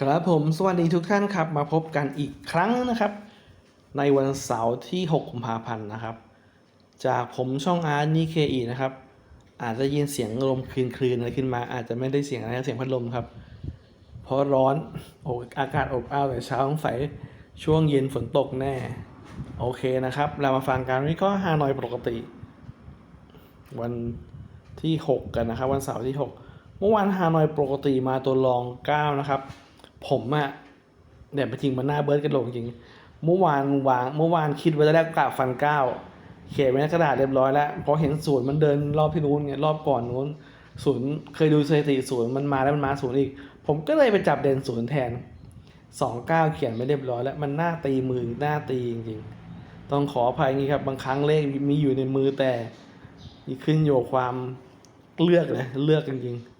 ครับผมสวัสดีทุกท่านครับ มาพบกันอีกครั้งนะครับ ในวันเสาร์ที่ 6 กุมภาพันธ์นะครับ จากผมช่องอาร์นี่เคอีนะครับ อาจจะยินเสียงลมคลืนๆอะไรขึ้นมา อาจจะไม่ได้เสียงอะไรเสียงพัดลมครับ เพราะร้อนโอ้อากาศอบอ้าวแต่เช้าสงสัยช่วงเย็นฝนตกแน่ โอเคนะครับ เรามาฟังการวิเคราะห์ฮานอยปกติ วันที่ 6 กันนะครับ วันเสาร์ที่ 6 เมื่อวานฮานอยปกติมาตัวรอง 9 นะครับ ผมอะเนี่ยจริงมันหน้าเบิร์ดกันลงจริง เมื่อวานวาง เมื่อวานคิดไว้แล้วกะฟันเก้าเขียนไว้ในกระดาษเรียบร้อยแล้วพอเห็นศูนย์มันเดินรอบที่นู้นไงรอบก่อนนู้นศูนย์เคยดูสถิติศูนย์มันมาแล้วมันมาศูนย์อีก ผมก็เลยไปจับเด่นศูนย์แทนสองเก้าเขียนไม่เรียบร้อยแล้วมันหน้าตีมือหน้าตีจริงๆ ต้องขออภัยงี้ครับ บางครั้งเลขมีอยู่ในมือแต่ขึ้นอยู่ความเลือกเลยเลือกจริงๆ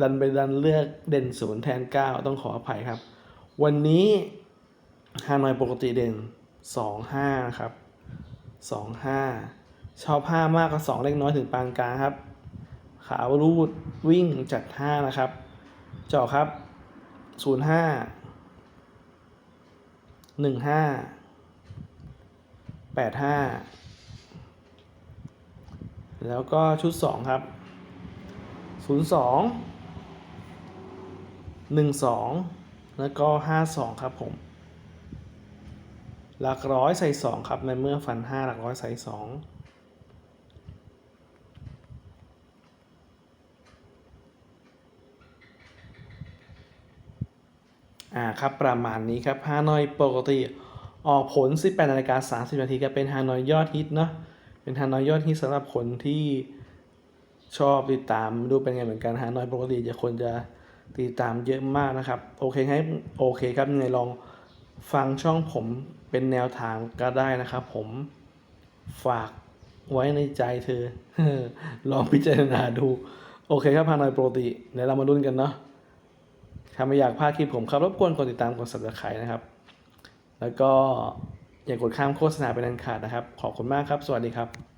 ดันไปดันเลือกเด่นศูนย์แทนเก้าต้องขออภัยครับ วันนี้ฮานอยปกติเด่นสองห้าครับสองห้าชอบห้ามากก็สองเล็กน้อยถึงปานกลางครับ ขาวรูดวิ่งจัดห้านะครับเจาะครับศูนย์ห้าหนึ่งห้าแปดห้าแล้วก็ชุดสองครับศูน ย์สองหนึ่งสองแล้วก็ห้าสองครับผม หลักร้อยใส่สองครับ ในเมื่อฟันห้าหลักร้อยใส่สองอ่าครับประมาณนี้ครับฮานอยปกติ ออกผล 18นาฬิกา30 นาทีก็เป็นฮานอยยอดฮิตเนาะเป็นฮานอยยอดฮิตสำหรับคนที่ชอบติดตามดูเป็นไงเหมือนกันฮานอยปกติจะคนจะ ติดตามเยอะมากนะครับ โอเคให้โอเคครับยังไงลองฟังช่องผมเป็นแนวทางก็ได้นะครับ ผมฝากไว้ในใจเธอ ลองพิจารณาดู โอเคครับพานอยโปรติเดี๋ยวเรามาลุ้นกันเนาะถ้าไม่อยากพลาดคลิปผมครับ รบกวนกดติดตามกด subscribe นะครับ แล้วก็อย่ากดข้ามโฆษณาเป็นอันขาดนะครับ ขอบคุณมากครับ สวัสดีครับ